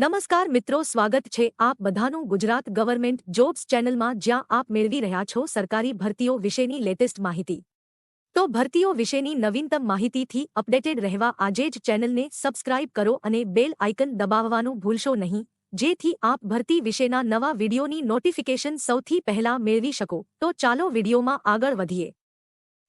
નમસ્કાર મિત્રો, સ્વાગત છે આપ બધાનું ગુજરાત ગવર્મેન્ટ જોબ્સ ચેનલમાં, જ્યાં આપ મેળવી રહ્યા છો સરકારી ભરતીઓ વિશેની લેટેસ્ટ માહિતી. તો ભરતીઓ વિશેની નવીનતમ માહિતીથી અપડેટેડ રહેવા આજે જ ચેનલને સબસ્ક્રાઇબ કરો અને બેલ આઇકન દબાવવાનું ભૂલશો નહીં, જેથી આપ ભરતી વિશેના નવા વિડીયોની નોટિફિકેશન સૌથી પહેલા મેળવી શકો. તો ચાલો વિડીયોમાં આગળ વધીએ.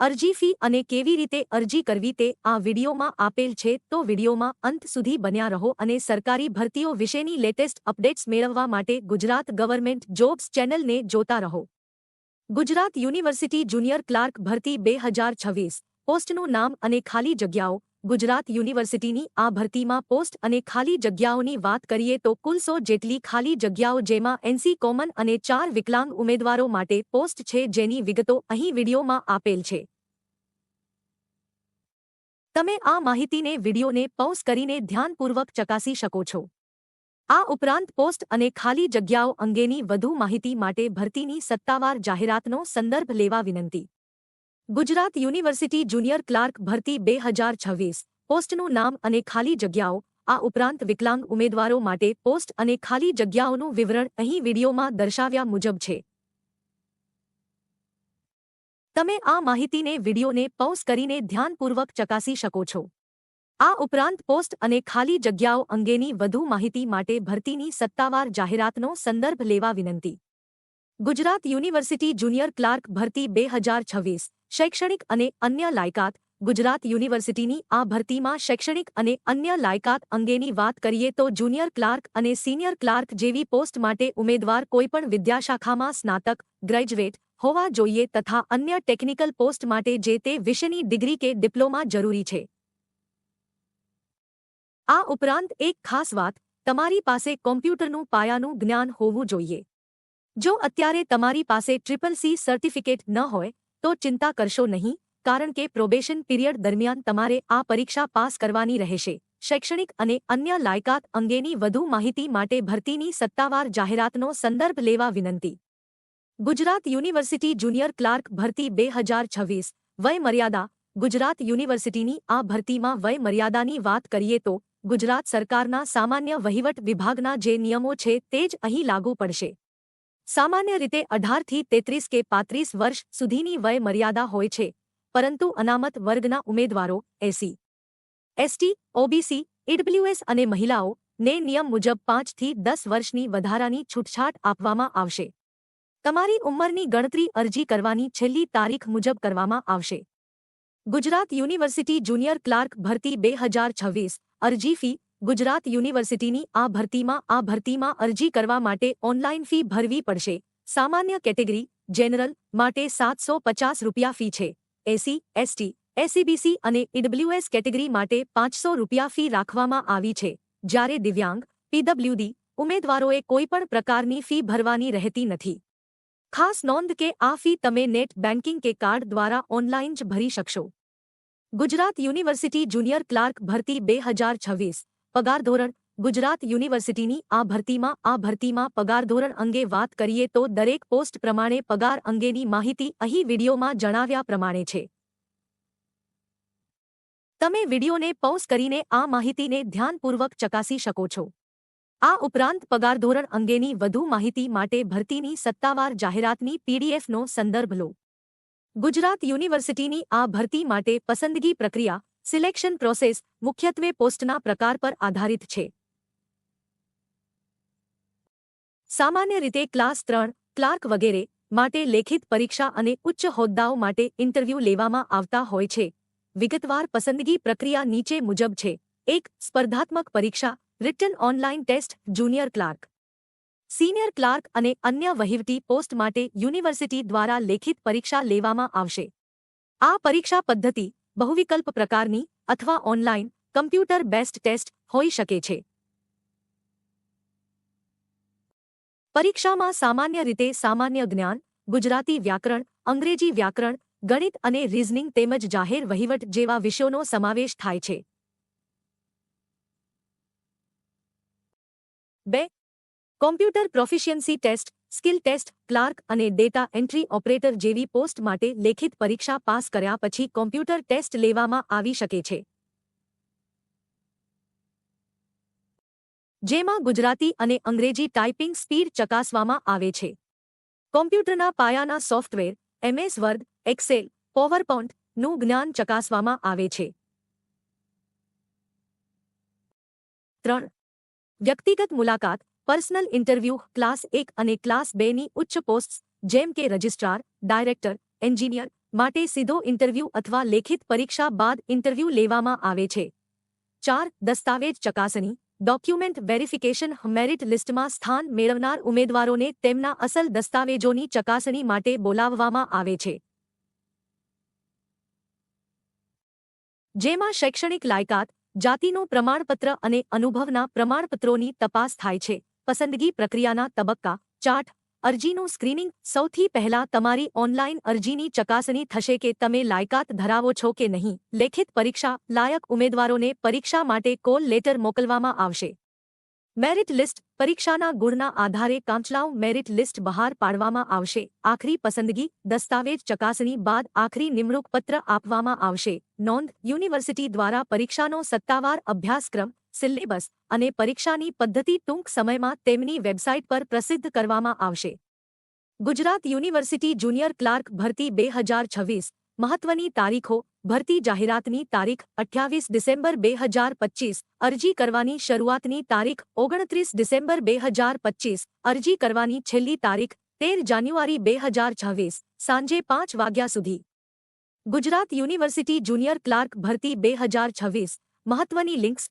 અરજી ફી અને કેવી રીતે અરજી કરવી તે આ વિડીયોમાં આપેલ છે. તો વિડીયોમાં અંત સુધી બન્યા રહો અને સરકારી ભરતીઓ વિશેની લેટેસ્ટ અપડેટ્સ મેળવવા માટે ગુજરાત ગવર્મેન્ટ જોબ્સ ચેનલને જોતા રહો. ગુજરાત યુનિવર્સિટી જુનિયર ક્લાર્ક ભરતી બે હજાર છવ્વીસ. પોસ્ટનું નામ અને ખાલી જગ્યાઓ ગુજરાત યુનિવર્સિટીની આ ભરતીમાં પોસ્ટ અને ખાલી જગ્યાઓની વાત કરીએ તો કુલ સો જેટલી ખાલી જગ્યાઓ જેમાં એનસી કોમન અને ચાર વિકલાંગ ઉમેદવારો માટે પોસ્ટ છે જેની વિગતો અહીં વિડીયોમાં આપેલ છે. તમે આ માહિતીને વિડીયોને પોઝ કરીને ધ્યાનપૂર્વક ચકાસી શકો છો. આ ઉપરાંત પોસ્ટ અને ખાલી જગ્યાઓ અંગેની વધુ માહિતી માટે ભરતીની સત્તાવાર જાહેરાતનો સંદર્ભ લેવા વિનંતી. ગુજરાત યુનિવર્સિટી જુનિયર ક્લાર્ક ભરતી બે હજાર છવ્વીસ. પોસ્ટનું નામ અને ખાલી જગ્યાઓ, આ ઉપરાંત વિકલાંગ ઉમેદવારો માટે પોસ્ટ અને ખાલી જગ્યાઓનું વિવરણ અહીં વિડીયોમાં દર્શાવ્યા મુજબ છે. તમે આ માહિતીને વિડીયોને પૌસ કરીને ધ્યાનપૂર્વક ચકાસી શકો છો. આ ઉપરાંત પોસ્ટ અને ખાલી જગ્યાઓ અંગેની વધુ માહિતી માટે ભરતીની સત્તાવાર જાહેરાતનો સંદર્ભ લેવા વિનંતી. ગુજરાત યુનિવર્સિટી જુનિયર ક્લાર્ક ભરતી બે હજાર છવ્વીસ. શૈક્ષણિક અને અન્ય લાયકાત, ગુજરાત યુનિવર્સિટીની આ ભરતીમાં શૈક્ષણિક અને અન્ય લાયકાત અંગેની વાત કરીએ તો જુનિયર ક્લાર્ક અને સિનિયર ક્લાર્ક જેવી પોસ્ટ માટે ઉમેદવાર કોઈપણ વિદ્યાશાખામાં સ્નાતક, ગ્રેજ્યુએટ હોવા જોઈએ તથા અન્ય ટેકનિકલ પોસ્ટ માટે જે તે વિષયની ડિગ્રી કે ડિપ્લોમા જરૂરી છે. આ ઉપરાંત એક ખાસ વાત, તમારી પાસે કોમ્પ્યુટરનું પાયાનું જ્ઞાન હોવું જોઈએ. જો અત્યારે તમારી પાસે ટ્રિપલ સી સર્ટિફિકેટ ન હોય તો ચિંતા કરશો નહીં, કારણ કે પ્રોબેશન પીરિયડ દરમિયાન તમારે આ પરીક્ષા પાસ કરવાની રહેશે. શૈક્ષણિક અને અન્ય લાયકાત અંગેની વધુ માહિતી માટે ભરતીની સત્તાવાર જાહેરાતનો સંદર્ભ લેવા વિનંતી. ગુજરાત યુનિવર્સિટી જુનિયર ક્લાર્ક ભરતી બે હજાર છવ્વીસ વય મર્યાદા ગુજરાત યુનિવર્સિટીની આ ભરતીમાં વય મર્યાદાની વાત કરીએ તો ગુજરાત સરકારના સામાન્ય વહીવટ વિભાગના જે નિયમો છે તે જ અહીં લાગુ પડશે. સામાન્ય રીતે અઢારથી તેત્રીસ કે પાંત્રીસ વર્ષ સુધીની વય મર્યાદા હોય છે, પરંતુ અનામત વર્ગના ઉમેદવારો, એસી. એસટી ઓબીસી ઈડબ્લ્યુએસ અને મહિલાઓ, ને નિયમ મુજબ પાંચથી દસ વર્ષની વધારાની છૂટછાટ આપવામાં આવશે. તમારી ઉંમરની ગણતરી અરજી કરવાની છેલ્લી તારીખ મુજબ કરવામાં આવશે. ગુજરાત યુનિવર્સિટી જુનિયર ક્લાર્ક ભરતી બે હજાર છવ્વીસ અરજી ફી ગુજરાત યુનિવર્સિટીની આ ભરતીમાં આ ભરતીમાં અરજી કરવા માટે ઓનલાઈન ફી ભરવી પડશે. સામાન્ય કેટેગરી, જનરલ, માટે સાતસો પચાસ રૂપિયા ફી છે. એસી, એસટી એસીબીસી અને ઈડબ્લ્યુએસ કેટેગરી માટે પાંચસો રૂપિયા ફી રાખવામાં આવી છે. જ્યારે દિવ્યાંગ, પીડબ્લ્યુડી ઉમેદવારોએ કોઈપણ પ્રકારની ફી ભરવાની રહેતી નથી. ખાસ નોંધ કે આ ફી તમે નેટ બેન્કિંગ કે કાર્ડ દ્વારા ઓનલાઈન જ ભરી શકશો. ગુજરાત યુનિવર્સિટી જુનિયર ક્લાર્ક ભરતી બે હજાર છવ્વીસ પગાર ધોરણ, ગુજરાત યુનિવર્સિટીની આ ભરતીમાં આ ભરતીમાં પગાર ધોરણ અંગે વાત કરીએ તો દરેક પોસ્ટ પ્રમાણે પગાર અંગેની માહિતી અહીં વિડીયોમાં જણાવ્યા પ્રમાણે છે. તમે વિડીયોને પોઝ કરીને આ માહિતીને ધ્યાનપૂર્વક ચકાસી શકો છો. આ ઉપરાંત પગાર ધોરણ અંગેની વધુ માહિતી માટે ભરતીની સત્તાવાર જાહેરાતની પીડીએફનો સંદર્ભ લો. ગુજરાત યુનિવર્સિટીની આ ભરતી માટે પસંદગી પ્રક્રિયા સિલેક્શન પ્રોસેસ મુખ્યત્વે પોસ્ટના પ્રકાર પર આધારિત છે. સામાન્ય રીતે ક્લાસ ત્રણ, ક્લાર્ક વગેરે માટે લેખિત પરીક્ષા અને ઉચ્ચ હોદ્દાઓ માટે ઇન્ટરવ્યૂ લેવામાં આવતા હોય છે. વિગતવાર પસંદગી પ્રક્રિયા નીચે મુજબ છે. એક, સ્પર્ધાત્મક પરીક્ષા written online test junior clerk. Senior clerk અને અન્ય વહીવટી પોસ્ટ માટે યુનિવર્સિટી દ્વારા લેખિત પરીક્ષા લેવામાં આવશે. આ પરીક્ષા પદ્ધતિ બહુવિકલ્પ પ્રકારની અથવા ઓનલાઇન કમ્પ્યુટર બેસ્ડ ટેસ્ટ હોઈ શકે છે. પરીક્ષામાં સામાન્ય રીતે સામાન્ય જ્ઞાન, ગુજરાતી વ્યાકરણ, અંગ્રેજી વ્યાકરણ, ગણિત અને રીઝનિંગ તેમજ જાહેર વહીવટ જેવા વિષયોનો સમાવેશ થાય છે. બે. Computer proficiency test skill test, clerk અને ડેટા એન્ટ્રી ઓપરેટર જેવી પોસ્ટ માટે લેખિત પરીક્ષા પાસ કર્યા પછી કોમ્પ્યુટર ટેસ્ટ લેવામાં આવી શકે છે. જેમાં ગુજરાતી અને અંગ્રેજી ટાઈપિંગ સ્પીડ ચકાસવામાં આવે છે. કોમ્પ્યુટરના પાયાના સોફ્ટવેર, એમએસ વર્ડ એક્સેલનું જ્ઞાન ચકાસવામાં આવે છે. ત્રણ. વ્યક્તિગત મુલાકાત પર્સનલ ઇન્ટરવ્યૂ, ક્લાસ એક અને ક્લાસ બેની ઉચ્ચ પોસ્ટ્સ, જેમ કે રજિસ્ટ્રાર, ડાયરેક્ટર, એન્જિનિયર માટે સીધો ઇન્ટરવ્યૂ અથવા લેખિત પરીક્ષા બાદ ઇન્ટરવ્યૂ લેવામાં આવે છે. ચાર, દસ્તાવેજ ચકાસણી, ડોક્યુમેન્ટ વેરિફિકેશન મેરિટ લિસ્ટમાં સ્થાન મેળવનાર ઉમેદવારોને તેમના અસલ દસ્તાવેજોની ચકાસણી માટે બોલાવવામાં આવે છે. જેમાં શૈક્ષણિક લાયકાત, જાતિનું પ્રમાણપત્ર અને અનુભવના પ્રમાણપત્રોની તપાસ થાય છે. પસંદગી પ્રક્રિયાના તબક્કા. ચાર્ટ. અરજીનું સ્ક્રીનિંગ. સૌથી પહેલા તમારી ઓનલાઈન અરજીની ચકાસણી થશે કે તમે લાયકાત ધરાવો છો કે નહીં. લેખિત પરીક્ષા. લાયક ઉમેદવારોને પરીક્ષા માટે કોલ લેટર મોકલવામાં આવશે. Merit list. પરીક્ષાના ગુણના આધારે કાંચલાવ મેરિટ લિસ્ટ બહાર પાડવામાં આવશે. આખરી પસંદગી. દસ્તાવેજ ચકાસણી બાદ આખરી નિમણૂક પત્ર આપવામાં આવશે. નોંધ. યુનિવર્સિટી દ્વારા પરીક્ષાનો સત્તાવાર અભ્યાસક્રમ. સિલેબસ અને પરીક્ષાની પદ્ધતિ ટૂંક સમયમાં તેમની વેબસાઇટ પર પ્રસિદ્ધ કરવામાં આવશે. ગુજરાત યુનિવર્સિટી જુનિયર ક્લાર્ક ભરતી બે હજાર છવ્વીસ મહત્વની તારીખો ભરતી જાહેરાતની તારીખ અઠ્યાવીસ ડિસેમ્બર બે હજાર પચ્ચીસ અરજી કરવાની શરૂઆતની તારીખ ઓગણત્રીસ ડિસેમ્બર બે હજાર પચ્ચીસ અરજી કરવાની છેલ્લી તારીખ તેર જાન્યુઆરી બે હજાર છવ્વીસ સાંજે પાંચ વાગ્યા સુધી. ગુજરાત યુનિવર્સિટી જુનિયર ક્લાર્ક ભરતી બે હજાર છવ્વીસ મહત્વની લિંક્સ